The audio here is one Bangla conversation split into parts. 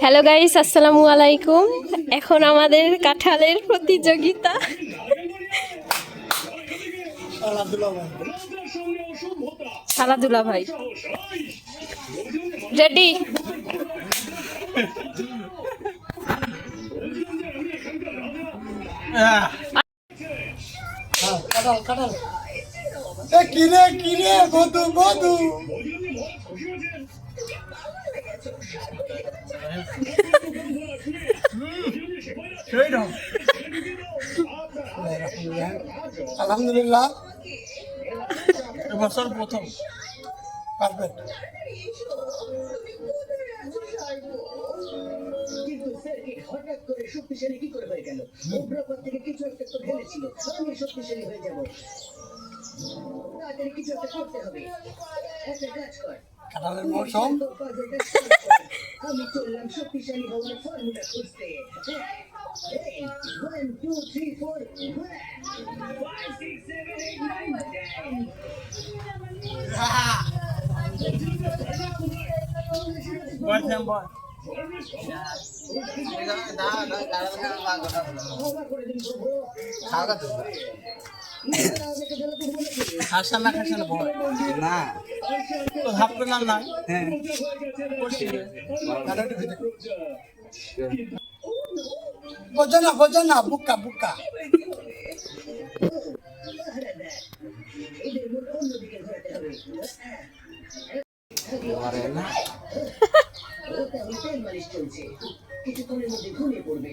হ্যালো গাইস আসসালামু আলাইকুম এখন আমাদের কাঁঠালের প্রতিযোগিতা। খেলাধুলা ভাই। রেডি কাটাল কাটাল এ কিরে কিরে বধু বধু? আলহামদুলিল্লাহ। এবছর প্রথম। পারফেক্ট হঠাৎ করে শক্তিশালী কি করে হয়ে গেল? অগ্রপথ থেকে কিছু একটা তো ঢেলেছিল আমি শক্তিশালী হয়ে যাব। কাটালের মৌসুম টা। আমি চললাম শক্তিশালী হওয়ার ফর্মুলা খুঁজতে এই, one, two, three, four, five, six, খাসা না খাসা না বয় না তো হাফ পেলাম না হ্যাঁ করছি রে। বোঝো না বোঝো না বুক্কা বুক্কা এদের মন অন্যদিকে ঘোরাতে হবে ও তেমন তেল মালিশ চলছে কিছুক্ষণের মধ্যে ঘুমিয়ে পড়বে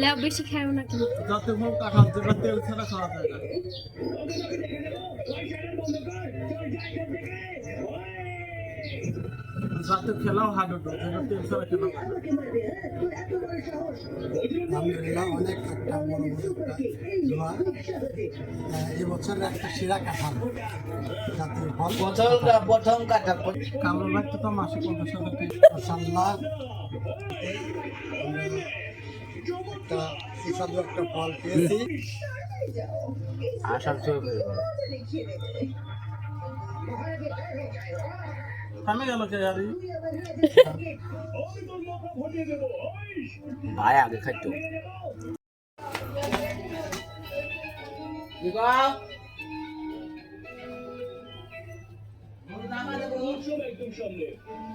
লেও বেশি খাও না কিন্তু। যাতে ফল কাঁঠাল যেটা তেল ছাড়া খাওয়া যায় না। যাতে খেলাও হতো যেটা তেল ছাড়া খেলা। আলহামদুলিল্লাহ অনেক একটা বড় দোয়া এবছরের একটা সেরা কাঁঠাল। জাতীয় ফল প্রথমটা প্রথম কাটা কালো রাখতে তো মাসে পঞ্চাশ হাজার টাকা। মাসাল্লাহ একটা সুস্বাদু একটা ফল পেয়েছি আসার থামে গেল কে আর ভাই আগে খাইতো।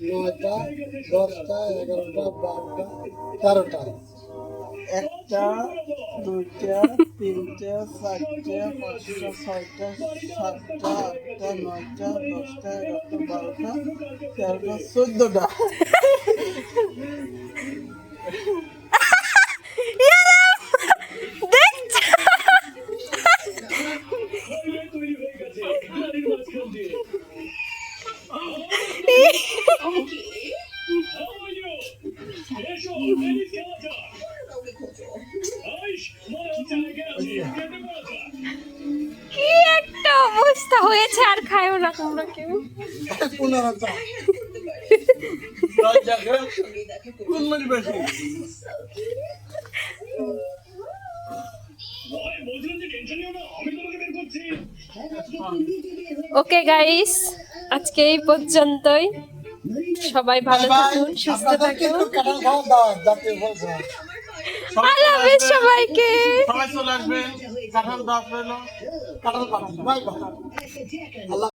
নয়টা, দশটা, এগারোটা, বারোটা, তেরোটা। একটা, দুইটা, তিনটা, চারটা, পাঁচটা, ছয়টা, সাতটা, আটটা, নয়টা, দশটা, এগারোটা, বারোটা, তেরোটা, চোদ্দটা। কি একটা অবস্থা হয়েছে আর খায়ও না তোমরা কেউ। ওকে গাইস আজকে এই পর্যন্তই। সবাই ভালো থাকুন সুস্থ থাকুন। আল্লাহ হাফেজ সবাইকে। সবাই চলে আসবে কাঁঠাল দাস কাঁঠাল বাই বাই। আল্লাহ